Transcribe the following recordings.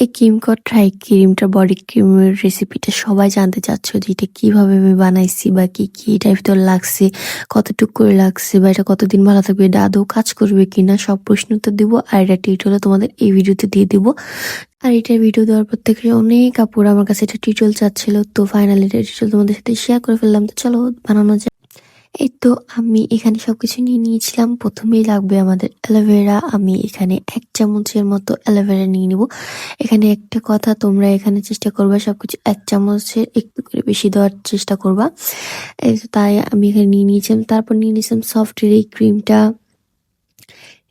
এই ক্রিম কট্রাই ক্রিমটা বডি ক্রিমের রেসিপিটা সবাই জানতে চাচ্ছ যে এটা কীভাবে আমি বানাইছি বা কি কি এটার ভিতর লাগছে, কতটুকু করে লাগছে বা এটা কতদিন ভালো থাকবে, এটা আদৌ কাজ করবে কিনা, সব প্রশ্ন উত্তর দিব আর এটা টিউটোরিয়াল তোমাদের এই ভিডিওতে দিয়ে দিব। আর এটার ভিডিও দেওয়ার পর থেকে অনেক কাপড় আমার কাছে এটা টিউটোরিয়াল চাচ্ছিল, তো ফাইনালি এটা টিউটোরিয়াল তোমাদের সাথে শেয়ার করে ফেললাম। তো চলো বানানো যায় এই তো আমি এখানে সবকিছু নিয়ে নিয়েছিলাম। প্রথমেই লাগবে আমাদের অ্যালোভেরা আমি এখানে এক চামচের মতো অ্যালোভেরা নিয়ে নিব। এখানে একটা কথা, তোমরা এখানে চেষ্টা করবা সবকিছু এক চামচের একটু করে বেশি দেওয়ার চেষ্টা করবা। তাই আমি এখানে নিয়ে নিয়েছিলাম। তারপর নিয়ে নিয়েছিলাম সফটের এই ক্রিমটা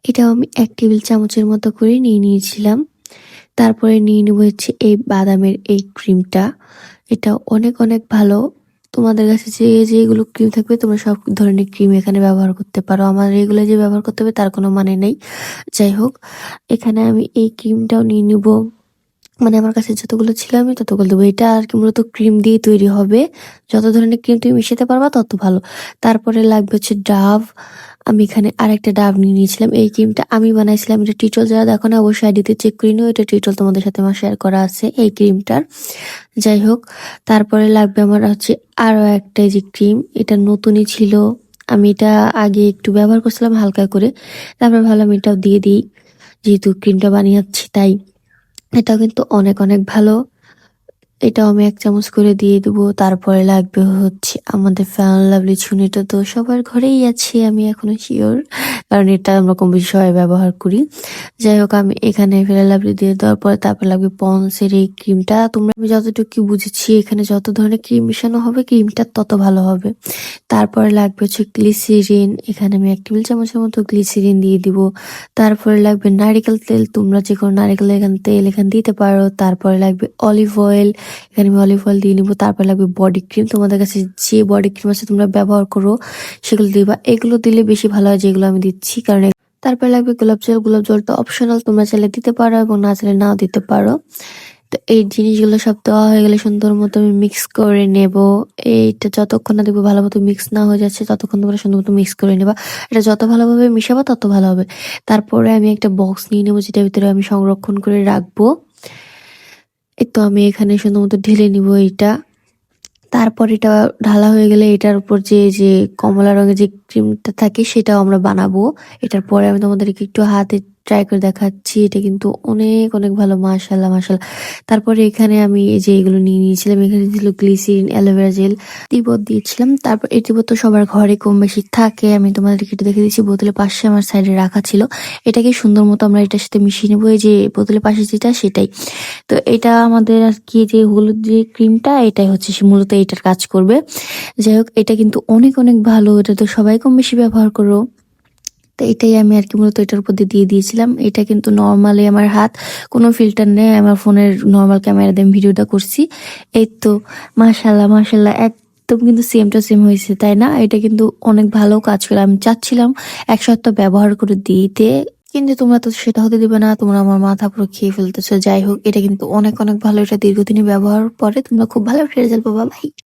এটাও আমি এক টেবিল চামচের মতো করে নিয়ে নিয়েছিলাম। তারপরে নিয়ে নেব হচ্ছে এই বাদামের এই ক্রিমটা এটা অনেক অনেক ভালো। তোমাদের কাছে যে যেগুলো ক্রিম থাকবে, তোমরা সব ধরনের ক্রিম এখানে ব্যবহার করতে পারো। আমার এগুলো যে ব্যবহার করতে হবে, তার কোনো মানে নেই। যাই হোক, এখানে আমি এই ক্রিমটাও নিয়ে নিব। মানে আমার কাছে যতগুলো ছিল, আমি ততগুলো দেবো। এটা আর কি মূলত ক্রিম দিয়ে তৈরি হবে। যত ধরনের ক্রিম তুমি মিশাতে পারবা, তত ভালো। তারপরে লাগবে হচ্ছে ডাভ আমি এখানে আরেকটা ডাব নিয়ে নিয়েছিলাম। এই ক্রিমটা আমি বানাইছিলাম। এটা টিটল যারা দেখো না, অবশ্যই আইডিতে চেক করে নিও। এটা টিটল তোমাদের সাথে আমার শেয়ার করা আছে এই ক্রিমটার যাই হোক, তারপরে লাগবে আমার হচ্ছে আরও একটা যে ক্রিম এটা নতুনই ছিল। আমি এটা আগে একটু ব্যবহার করছিলাম হালকা করে। তারপর ভাবলাম এটাও দিয়ে দিই। যেহেতু ক্রিমটা বানিয়েছি তাই এটাও কিন্তু অনেক অনেক ভালো। এটাও আমি এক চামচ করে দিয়ে দেবো। তারপরে লাগবে হচ্ছে আমাদের ফ্যান, লাভলি ছুনিটা তো সবার ঘরেই আছে, আমি এখনও শিওর কারণ এটা আমরা কম বেশি সবাই ব্যবহার করি। যাই হোক আমি এখানে ফেরা লাভলি দিয়ে দেওয়ার পরে তারপর লাগবে পন্সের এই ক্রিমটা। তোমরা আমি যতটুকু বুঝেছি, এখানে যত ধরনের ক্রিম মেশানো হবে, ক্রিমটা তত ভালো হবে। তারপরে লাগবে হচ্ছে গ্লিসিরিন, এখানে আমি এক টেবিল চামচের মতো গ্লিসিরিন দিয়ে দিব। তারপরে লাগবে নারিকেল তেল, তোমরা যে কোনো নারিকেল এখানে, তেল এখানে দিতে পারো। তারপরে লাগবে অলিভ অয়েল, এখানে আমি অলিভ অয়েল দিয়ে নিব। তারপর লাগবে বডি ক্রিম, তোমাদের কাছে যে বডি ক্রিম আছে তোমরা ব্যবহার করো, সেগুলো দিবা। এগুলো দিলে বেশি ভালো হয়, যেগুলো আমি দিচ্ছি, কারণ তারপর লাগবে গোলাপ জল। গোলাপ জলটা অপশনাল তোমরা চাইলে দিতে পারো এবং না চাইলে নাও দিতে পারো। তো এই জিনিসগুলো সব দেওয়া হয়ে গেলে সুন্দর মতো আমি মিক্স করে নেব। এইটা যতক্ষণ না দেখব ভালো মতো মিক্স না হয়ে যাচ্ছে, ততক্ষণ তোমরা সুন্দর মতো মিক্স করে নেবা। এটা যত ভালোভাবে মিশাবা তত ভালো হবে। তারপরে আমি একটা বক্স নিয়ে নেব, যেটার ভিতরে আমি সংরক্ষণ করে রাখব। এই তো আমি এখানে সুন্দর মতো ঢেলে নিব এটা তারপর এটা ঢালা হয়ে গেলে এটার উপর যে যে কমলা রঙের যে ক্রিমটা থাকে সেটাও আমরা বানাবো। এটার পরে আমি তোমাদেরকে একটু হাতে ট্রাই করে দেখাচ্ছি। এটা কিন্তু অনেক অনেক ভালো মাশাল্লাহ মাশাল্লাহ তারপরে এখানে আমি এই যে এগুলো নিয়ে নিয়েছিলাম, এখানে ছিল গ্লিসিরিন অ্যালোভেরা জেল তিবত দিয়েছিলাম। তারপর এই তিবত তো সবার ঘরে কম বেশি থাকে। আমি তোমাদেরকে একটু দেখে দিচ্ছি, বোতলের পাশে আমার সাইডে রাখা ছিল। এটাকে সুন্দর মতো আমরা এটার সাথে মিশিয়ে নেব যে বোতলের পাশে যেটা, সেটাই। তো এটা আমাদের আর কি যে হলুদ যে ক্রিমটা এটাই হচ্ছে সে মূলত এটার কাজ করবে। যাই হোক, এটা কিন্তু অনেক অনেক ভালো। এটা তো সবাই কম বেশি ব্যবহার করো। তো এটাই আমি আর কি মূলত এটার উপর দিয়ে দিয়ে দিয়েছিলাম। এটা কিন্তু নর্মালি আমার হাত, কোনো ফিল্টার নেই, আমার ফোনের নর্মাল ক্যামেরা দিয়ে ভিডিওটা করছি। এই তো মাশাল্লাহ মাশাল্লাহ একদম কিন্তু সেম টু সেম হয়েছে, তাই না? এটা কিন্তু অনেক ভালো কাজ করে। আমি চাচ্ছিলাম এক সপ্তাহ ব্যবহার করে দিতে, কিন্তু তোমরা তো সেটা হতে দিবে না, তোমরা আমার মাথা পুরো খেয়ে ফেলতেছো। যাই হোক, এটা কিন্তু অনেক অনেক ভালো এটা দীর্ঘদিনে ব্যবহার পরে তোমরা খুব ভালো একটা রেজাল্ট পাবা, ভাই।